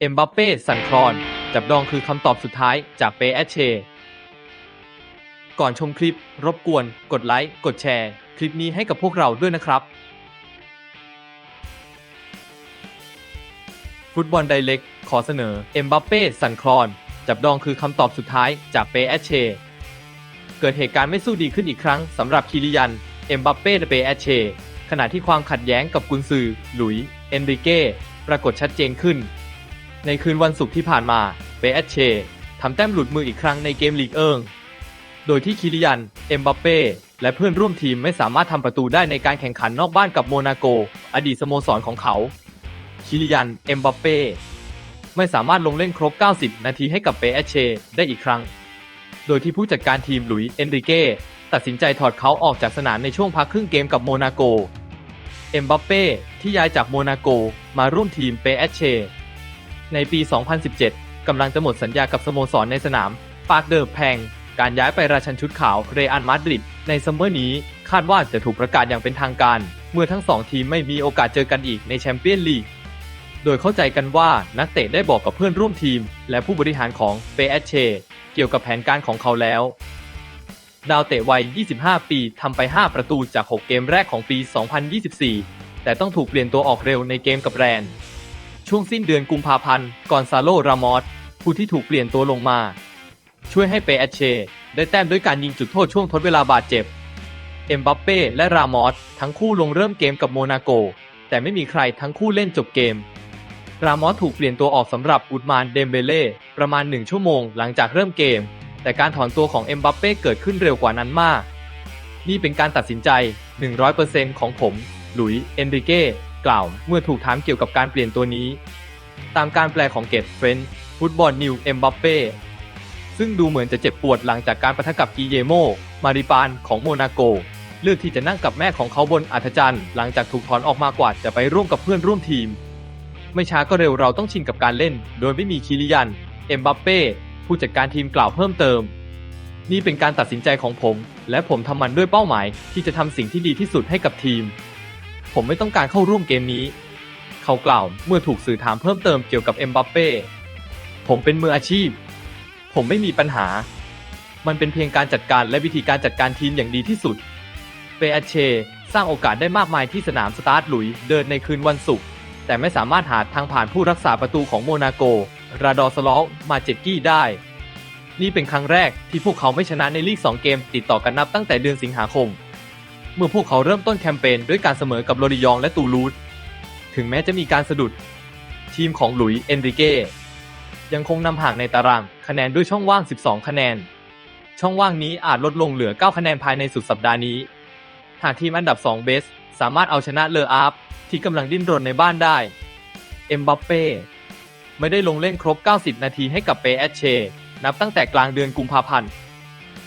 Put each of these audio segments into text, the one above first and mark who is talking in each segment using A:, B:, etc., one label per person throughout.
A: เอ็มบัปเป้สั่นคลอน จับดองคือคำตอบสุดท้ายจากเปแอชเช ก่อนชมคลิป รบกวน กดไลค์ กดแชร์ คลิปนี้ให้กับพวกเราด้วยนะครับ ฟุตบอลไดเล็ก ขอเสนอ เอ็มบัปเป้สั่นคลอน จับดองคือคำตอบสุดท้ายจากเปแอชเช เกิดเหตุการณ์ไม่สู้ดีขึ้นอีกครั้งสำหรับคิริยัน เอ็มบัปเป้และเปแอชเช ขณะที่ความขัดแย้งกับกุนซือ หลุย เอนริเก้ ปรากฏชัดเจนขึ้น ในคืนวันศุกร์ที่ผ่านมาเปแอเชทำแต้มหลุดมืออีกครั้งในเกมลีกเอิง โดยที่คิริยัน เอ็มบัปเป้และเพื่อนร่วมทีมไม่สามารถทำประตูได้ในการแข่งขันนอกบ้านกับโมนาโก อดีตสโมสรของเขา คิริยัน เอ็มบัปเป้ไม่สามารถลงเล่นครบ 90 นาทีให้กับเปแอเชได้อีกครั้ง โดยที่ผู้จัดการทีมหลุยเอนริเก้ตัดสินใจถอดเขาออกจากสนามในช่วงพักครึ่งเกมกับโมนาโก เอ็มบัปเป้ที่ย้ายจากโมนาโกมาร่วมทีมเปแอเช ในปี 2017 กำลังจะหมดสัญญากับสโมสรในสนาม ปาร์คเดอร์แพง การย้ายไปราชันชุดขาว เรอัลมาดริด ในซัมเมอร์นี้ คาดว่าจะถูกประกาศอย่างเป็นทางการ เมื่อทั้งสองทีมไม่มีโอกาสเจอกันอีกในแชมเปี้ยนลีก โดยเข้าใจกันว่านักเตะได้บอกกับเพื่อนร่วมทีม และผู้บริหารของเปแอเชเกี่ยวกับแผนการของเขาแล้ว ดาวเตะวัย 25 ปีทำไป 5 ประตูจาก 6 เกมแรกของปี 2024 แต่ต้องถูกเปลี่ยนตัวออกเร็วในเกมกับแรน ช่วงสิ้นเดือนกุมภาพันธ์ก่อนซาโลรามอสผู้ที่ถูกเปลี่ยนตัวลงมา ช่วยให้เปอชเช ได้แต้มด้วยการยิงจุดโทษช่วงทดเวลาบาดเจ็บ เอ็มบัปเป้และรามอสทั้งคู่ลงเริ่มเกมกับโมนาโก แต่ไม่มีใครทั้งคู่เล่นจบเกม รามอสถูกเปลี่ยนตัวออกสำหรับอุดมานเดมเบเล่ประมาณ 1 ชั่วโมงหลังจากเริ่มเกม แต่การถอนตัวของเอ็มบัปเป้เกิดขึ้นเร็วกว่านั้นมาก นี่เป็นการตัดสินใจ 100%ของผม หลุย เอนริเก้ กล่าวเมื่อถูกถามเกี่ยวกับการเปลี่ยนตัวนี้ ตามการแปลของเกตเฟรนฟุตบอลนิวเอ็มบัปเป้ซึ่งดูเหมือนจะเจ็บปวดหลังจากการประทะกับกิเยโม มาริปานของโมนาโก เลือกที่จะนั่งกับแม่ของเขาบนอัธจันทร์หลังจากถูกถอนออกมากว่าจะไปร่วมกับเพื่อนร่วมทีม ไม่ช้าก็เร็วเราต้องชินกับการเล่น โดยไม่มีคิริยัน เอ็มบัปเป้ผู้จัดการทีมกล่าวเพิ่มเติม นี่เป็นการตัดสินใจของผม และผมทำมันด้วยเป้าหมายที่จะทำสิ่งที่ดีที่สุดให้กับทีม ผมไม่ต้องการเข้าร่วมเกมนี้ เขากล่าวเมื่อถูกสื่อถามเพิ่มเติมเกี่ยวกับเอ็มบัปเป้ผมเป็นมืออาชีพ ผมไม่มีปัญหา มันเป็นเพียงการจัดการและวิธีการจัดการทีมอย่างดีที่สุด เปอาเช สร้างโอกาสได้มากมายที่สนามสตาร์ทหลุยเดินในคืนวันศุกร์แต่ไม่สามารถหาทางผ่านผู้รักษาประตูของโมนาโก ราดอสลอฟมาเจตกี้ได้ นี่เป็นครั้งแรกที่พวกเขาไม่ชนะในลีก 2 เกมติดต่อกันนับตั้งแต่เดือนสิงหาคม เมื่อพวกเขาเริ่มต้นแคมเปญด้วยการเสมอกับโรดิยองและตูลูสถึงแม้จะมีการสะดุด ทีมของหลุยเอนริเก้ยังคงนำห่างในตารางคะแนนด้วยช่องว่าง 12 คะแนน ช่องว่างนี้อาจลดลงเหลือ 9 คะแนนภายในสุดสัปดาห์นี้ หากทีมอันดับ 2 เบส สามารถเอาชนะเลออาฟที่กำลังดิ้นรนในบ้านได้ เอ็มบัปเป้ไม่ได้ลงเล่นครบ 90 นาทีให้กับเปแอชเช นับตั้งแต่กลางเดือนกุมภาพันธ์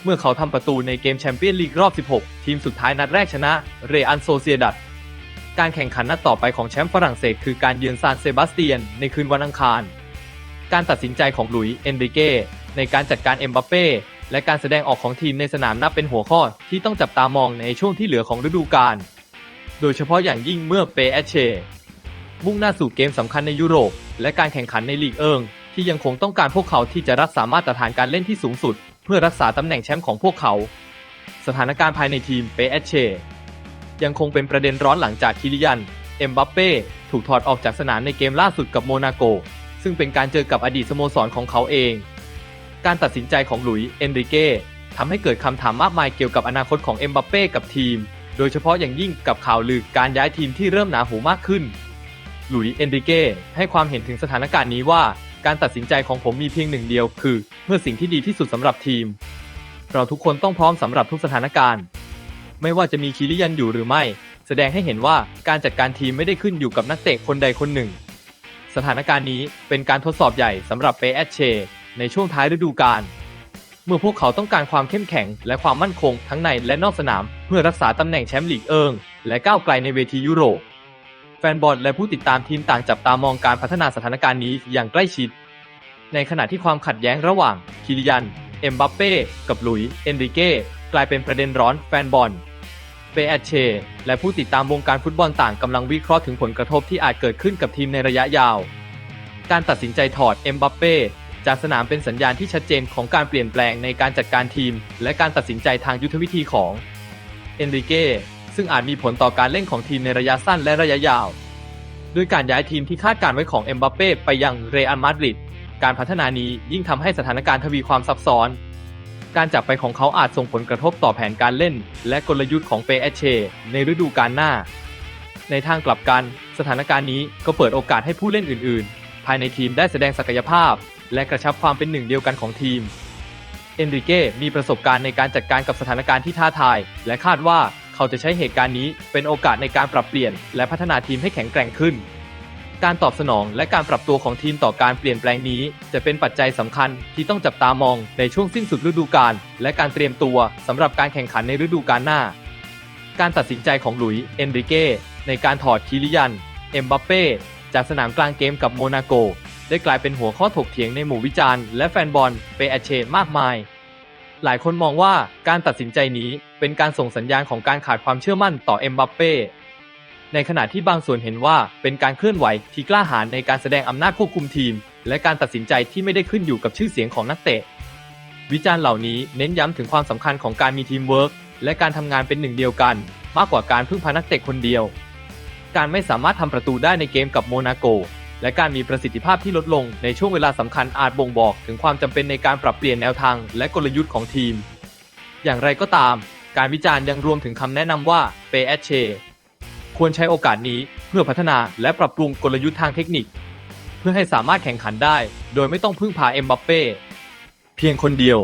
A: เมื่อเขาทำประตูในเกมแชมเปี้ยนลีกรอบ 16 ทีมสุดท้ายนัดแรกชนะ เรอันโซเซียดัดการแข่งขันนัดต่อไปของแชมป์ฝรั่งเศสคือการเยือนซานเซบาสเตียนในคืนวันอังคาร การตัดสินใจของหลุยเอนริเก้ในการจัดการเอ็มบัปเป้และการแสดงออกของทีมในสนามนับเป็นหัวข้อที่ต้องจับตามองในช่วงที่เหลือของฤดูกาล โดยเฉพาะอย่างยิ่งเมื่อเปแอเชมุ่งหน้าสู่เกมสำคัญในยุโรป และการแข่งขันในลีกเอิงที่ยังคงต้องการพวกเขาที่จะรักษามาตรฐานการเล่นที่สูงสุด เพื่อรักษาตำแหน่งแชมป์ของพวกเขา สถานการณ์ภายในทีมเปแอเชยังคงเป็นประเด็นร้อนหลังจากคิริยัน เอ็มบัปเป้ถูกถอดออกจากสนามในเกมล่าสุดกับโมนาโก ซึ่งเป็นการเจอกับอดีตสโมสรของเขาเอง การตัดสินใจของหลุยเอนริเก้ทำให้เกิดคำถามมากมายเกี่ยวกับอนาคตของเอ็มบัปเป้กับทีม โดยเฉพาะอย่างยิ่งกับข่าวลือการย้ายทีมที่เริ่มหนาหูมากขึ้น หลุยเอนริเก้ให้ความเห็นถึงสถานการณ์นี้ว่า การตัดสินใจของผมมีเพียงหนึ่งเดียวคือเพื่อสิ่งที่ดีที่สุดสำหรับทีม เราทุกคนต้องพร้อมสำหรับทุกสถานการณ์ ไม่ว่าจะมีคิริยันอยู่หรือไม่ แสดงให้เห็นว่าการจัดการทีมไม่ได้ขึ้นอยู่กับนักเตะคนใดคนหนึ่ง สถานการณ์นี้เป็นการทดสอบใหญ่สำหรับเปแอชเช ในช่วงท้ายฤดูกาลเมื่อพวกเขาต้องการความเข้มแข็งและความมั่นคงทั้งในและนอกสนาม เพื่อรักษาตำแหน่งแชมป์ลีกเอิงและก้าวไกลในเวทียุโรปแฟนบอลและผู้ติดตามทีมต่างจับตามองการพัฒนาสถานการณ์นี้อย่างใกล้ชิด ในขณะที่ความขัดแย้งระหว่างคิริยัน เอ็มบัปเป้กับหลุย เอนริเก้กลายเป็นประเด็นร้อนแฟนบอลเปแอชเช และผู้ติดตามวงการฟุตบอลต่างกำลังวิเคราะห์ถึงผลกระทบที่อาจเกิดขึ้นกับทีมในระยะยาว การตัดสินใจถอดเอ็มบัปเป้จากสนามเป็นสัญญาณที่ชัดเจนของการเปลี่ยนแปลงในการจัดการทีม และการตัดสินใจทางยุทธวิธีของเอนริเก้ซึ่งอาจมีผลต่อการเล่นของทีมในระยะสั้นและระยะยาว ด้วยการย้ายทีมที่คาดการไว้ของเอ็มบัปเป้ไปยังเรอัลมาดริด การพัฒนานี้ยิ่งทำให้สถานการณ์ทวีความซับซ้อน การจากไปของเขาอาจส่งผลกระทบต่อแผนการเล่น และกลยุทธ์ของเปเอเช ในฤดูกาลหน้า ในทางกลับกันสถานการณ์นี้ก็เปิดโอกาสให้ผู้เล่นอื่น ๆ ภายในทีมได้แสดงศักยภาพ และกระชับความเป็นหนึ่งเดียวกันของทีมเอนริเก้มีประสบการณ์ในการจัดการกับสถานการณ์ที่ท้าทาย และคาดว่าเขาจะใช้เหตุการณ์นี้เป็นโอกาสในการปรับเปลี่ยน และพัฒนาทีมให้แข็งแกร่งขึ้น การตอบสนองและการปรับตัวของทีมต่อการเปลี่ยนแปลงนี้ จะเป็นปัจจัยสำคัญที่ต้องจับตามองในช่วงสิ้นสุดฤดูกาลและการเตรียมตัวสำหรับการแข่งขันในฤดูกาลหน้า การตัดสินใจของหลุยส์เอนริเก้ในการถอดคิริยัน เอ็มบัปเป้จากสนามกลางเกมกับโมนาโก ได้กลายเป็นหัวข้อถกเถียงในหมู่วิจารณ์ และแฟนบอลเปอเชมากมาย หลายคนมองว่าการตัดสินใจนี้เป็นการส่งสัญญาณของการขาดความเชื่อมั่นต่อเอ็มบัปเป้ ในขณะที่บางส่วนเห็นว่าเป็นการเคลื่อนไหวที่กล้าหาญในการแสดงอำนาจควบคุมทีม และการตัดสินใจที่ไม่ได้ขึ้นอยู่กับชื่อเสียงของนักเตะ วิจารณ์เหล่านี้เน้นย้ำถึงความสำคัญของการมีทีมเวิร์กและการทำงานเป็นหนึ่งเดียวกัน มากกว่าการพึ่งพานักเตะคนเดียว การไม่สามารถทำประตูได้ในเกมกับโมนาโก และการมีประสิทธิภาพที่ลดลงในช่วงเวลาสำคัญอาจบ่งบอกถึงความจำเป็นในการปรับเปลี่ยนแนวทาง และกลยุทธ์ของทีม อย่างไรก็ตาม การวิจารณ์ยังรวมถึงคำแนะนำว่าเปแอเช ควรใช้โอกาสนี้เพื่อพัฒนาและปรับปรุงกลยุทธ์ทางเทคนิค เพื่อให้สามารถแข่งขันได้ โดยไม่ต้องพึ่งพาเอ็มบัปเป้เพียงคนเดียว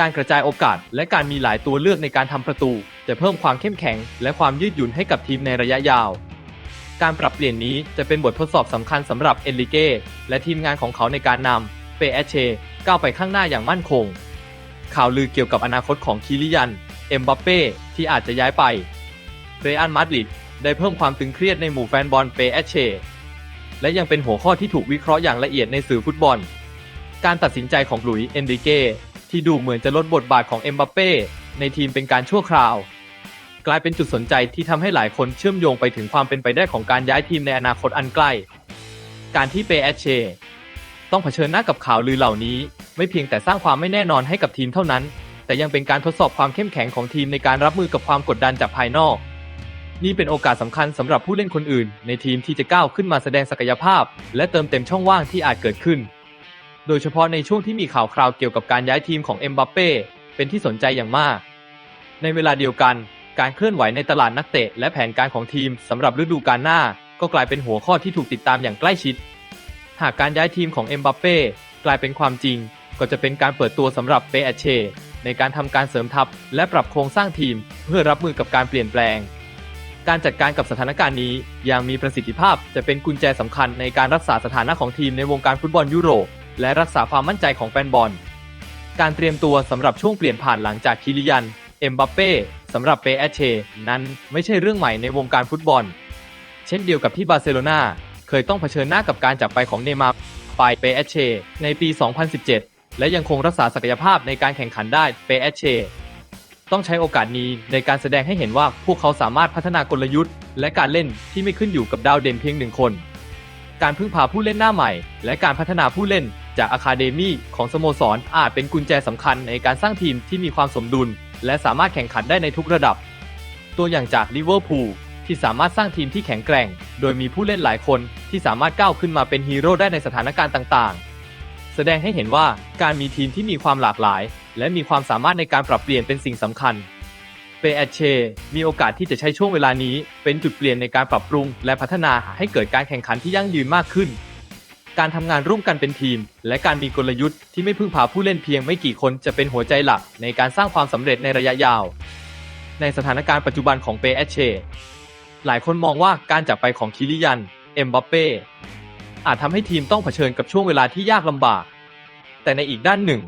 A: การกระจายโอกาสและการมีหลายตัวเลือกในการทำประตู จะเพิ่มความเข้มแข็ง และความยืดหยุ่นให้กับทีมในระยะยาว การปรับเปลี่ยนนี้จะเป็นบททดสอบสำคัญสำหรับเอนริเก้และทีมงานของเขาในการนำเปแอเชก้าวไปข้างหน้าอย่างมั่นคง ข่าวลือเกี่ยวกับอนาคตของคิริยัน เอ็มบัปเป้ที่อาจจะย้ายไปเรอัลมาดริด ได้เพิ่มความตึงเครียดในหมู่แฟนบอลเปแอเชและยังเป็นหัวข้อที่ถูกวิเคราะห์อย่างละเอียดในสื่อฟุตบอล การตัดสินใจของหลุยส์เอนริเก้ที่ดูเหมือนจะลดบทบาทของเอ็มบัปเป้ในทีมเป็นการชั่วคราว กลายเป็นจุดสนใจที่ทำให้หลายคนเชื่อมโยงไปถึงความเป็นไปได้ของการย้ายทีมในอนาคตอันใกล้ การที่เปแอเชต้องเผชิญหน้ากับข่าวลือเหล่านี้ ไม่เพียงแต่สร้างความไม่แน่นอนให้กับทีมเท่านั้น แต่ยังเป็นการทดสอบความเข้มแข็งของทีมในการรับมือกับความกดดันจากภายนอก นี่เป็นโอกาสสำคัญสำหรับผู้เล่นคนอื่น ในทีมที่จะก้าวขึ้นมาแสดงศักยภาพ และเติมเต็มช่องว่างที่อาจเกิดขึ้น โดยเฉพาะในช่วงที่มีข่าวคราวเกี่ยวกับการย้ายทีมของเอ็มบัปเป้เป็นที่สนใจอย่างมาก ในเวลาเดียวกัน การเคลื่อนไหวในตลาดนักเตะ และแผนการของทีมสำหรับฤดูกาลหน้า ก็กลายเป็นหัวข้อที่ถูกติดตามอย่างใกล้ชิด หากการย้ายทีมของเอ็มบัปเป้กลายเป็นความจริง ก็จะเป็นการเปิดตัวสำหรับเปอเช ในการทำการเสริมทัพ และปรับโครงสร้างทีม เพื่อรับมือกับการเปลี่ยนแปลง การจัดการกับสถานการณ์นี้อย่างมีประสิทธิภาพจะเป็นกุญแจสำคัญในการรักษาสถานะของทีมในวงการฟุตบอลยุโรป และรักษาความมั่นใจของแฟนบอล การเตรียมตัวสำหรับช่วงเปลี่ยนผ่านหลังจากคิริยัน เอ็มบัปเป้สำหรับเปแอเชนั้นไม่ใช่เรื่องใหม่ในวงการฟุตบอล เช่นเดียวกับที่บาร์เซโลนาเคยต้องเผชิญหน้ากับการจากไปของเนมาร์ไปเปแอเชในปี 2017 และยังคงรักษาศักยภาพในการแข่งขันได้เปแอเช ต้องใช้โอกาสนี้ในการแสดงให้เห็นว่าพวกเขาสามารถพัฒนากลยุทธ์ และการเล่นที่ไม่ขึ้นอยู่กับดาวเด่นเพียงหนึ่งคน การพึ่งพาผู้เล่นหน้าใหม่ และการพัฒนาผู้เล่นจากอะคาเดมี่ของสโมสรอาจเป็นกุญแจสำคัญในการสร้างทีมที่มีความสมดุล และสามารถแข่งขันได้ในทุกระดับ ตัวอย่างจากลิเวอร์พูลที่สามารถสร้างทีมที่แข็งแกร่ง โดยมีผู้เล่นหลายคนที่สามารถก้าวขึ้นมาเป็นฮีโร่ได้ในสถานการณ์ต่างๆ แสดงให้เห็นว่าการมีทีมที่มีความหลากหลาย และมีความสามารถในการปรับเปลี่ยนเป็นสิ่งสำคัญ เปแอเชมีโอกาสที่จะใช้ช่วงเวลานี้ เป็นจุดเปลี่ยนในการปรับปรุง และพัฒนาให้เกิดการแข่งขันที่ยั่งยืนมากขึ้น การทำงานร่วมกันเป็นทีม และการมีกลยุทธ์ที่ไม่พึ่งพาผู้เล่นเพียงไม่กี่คนจะเป็นหัวใจหลักในการสร้างความสำเร็จในระยะยาว ในสถานการณ์ปัจจุบันของเปแอเชหลายคนมองว่าการจากไปของคิริยัน เอ็มบัปเป้อาจทำให้ทีมต้องเผชิญกับช่วงเวลาที่ยากลำบาก แต่ในอีกด้านหนึ่ง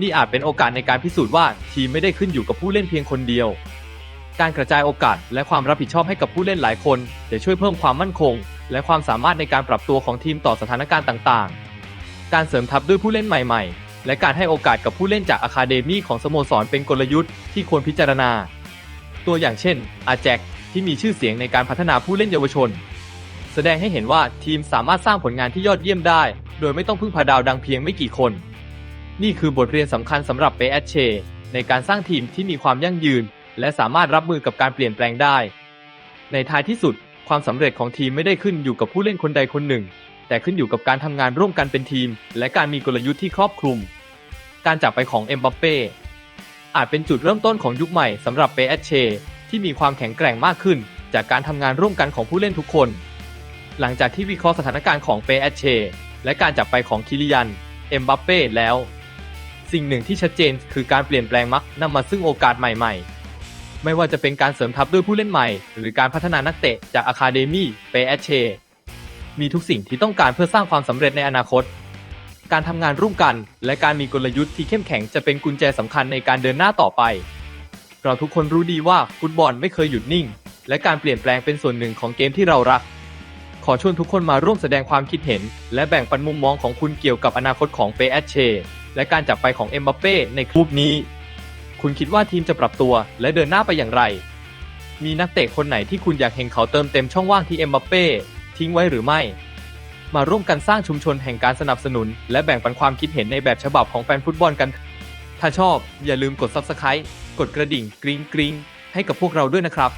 A: นี่อาจเป็นโอกาสในการพิสูจน์ว่าทีมไม่ได้ขึ้นอยู่กับผู้เล่นเพียงคนเดียว การกระจายโอกาสและความรับผิดชอบให้กับผู้เล่นหลายคนจะช่วยเพิ่มความมั่นคง และความสามารถในการปรับตัวของทีมต่อสถานการณ์ต่างๆ การเสริมทัพด้วยผู้เล่นใหม่ ๆ และการให้โอกาสกับผู้เล่นจากอะคาเดมี่ของสโมสรเป็นกลยุทธ์ที่ควรพิจารณา ตัวอย่างเช่น อาแจกที่มีชื่อเสียงในการพัฒนาผู้เล่นเยาวชน แสดงให้เห็นว่าทีมสามารถสร้างผลงานที่ยอดเยี่ยมได้ โดยไม่ต้องพึ่งพาดาวดังเพียงไม่กี่คน นี่คือบทเรียนสำคัญสำหรับเปแอชเชในการสร้างทีมที่มีความยั่งยืน และสามารถรับมือกับการเปลี่ยนแปลงได้ ในท้ายที่สุด ความสำเร็จของทีมไม่ได้ขึ้นอยู่กับผู้เล่นคนใดคนหนึ่ง แต่ขึ้นอยู่กับการทำงานร่วมกันเป็นทีม และการมีกลยุทธ์ที่ครอบคลุม การจากไปของเอ็มบัปเป้อาจเป็นจุดเริ่มต้นของยุคใหม่สำหรับเปแอชเชที่มีความแข็งแกร่งมากขึ้น จากการทำงานร่วมกันของผู้เล่นทุกคน หลังจากที่วิเคราะห์สถานการณ์ของเปแอชเชและการจากไปของคิริยัน เอ็มบัปเป้แล้ว สิ่งหนึ่งที่ชัดเจนคือการเปลี่ยนแปลงมักนำมาซึ่งโอกาสใหม่ ๆ ไม่ว่าจะเป็นการเสริมทัพด้วยผู้เล่นใหม่ หรือการพัฒนานักเตะจากอะคาเดมี่เปแอชเชมีทุกสิ่งที่ต้องการเพื่อสร้างความสำเร็จในอนาคต การทำงานร่วมกัน และการมีกลยุทธ์ที่เข้มแข็งจะเป็นกุญแจสำคัญในการเดินหน้าต่อไป เราทุกคนรู้ดีว่าฟุตบอลไม่เคยหยุดนิ่ง และการเปลี่ยนแปลงเป็นส่วนหนึ่งของเกมที่เรารัก ขอชวนทุกคนมาร่วมแสดงความคิดเห็น และแบ่งปันมุมมองของคุณเกี่ยวกับอนาคตของเปแอชเช และการจากไปของเอ็มบัปเป้ในคลิปนี้ คุณคิดว่าทีมจะปรับตัวและเดินหน้าไปอย่างไร มีนักเตะคนไหนที่คุณอยากเห็นเขาเติมเต็มช่องว่างที่เอ็มบัปเป้ทิ้งไว้หรือไม่ มาร่วมกันสร้างชุมชนแห่งการสนับสนุน และแบ่งปันความคิดเห็นในแบบฉบับของแฟนฟุตบอลกัน ถ้าชอบอย่าลืมกด Subscribe กดกระดิ่งกริ๊งกริ๊งให้กับพวกเราด้วยนะครับ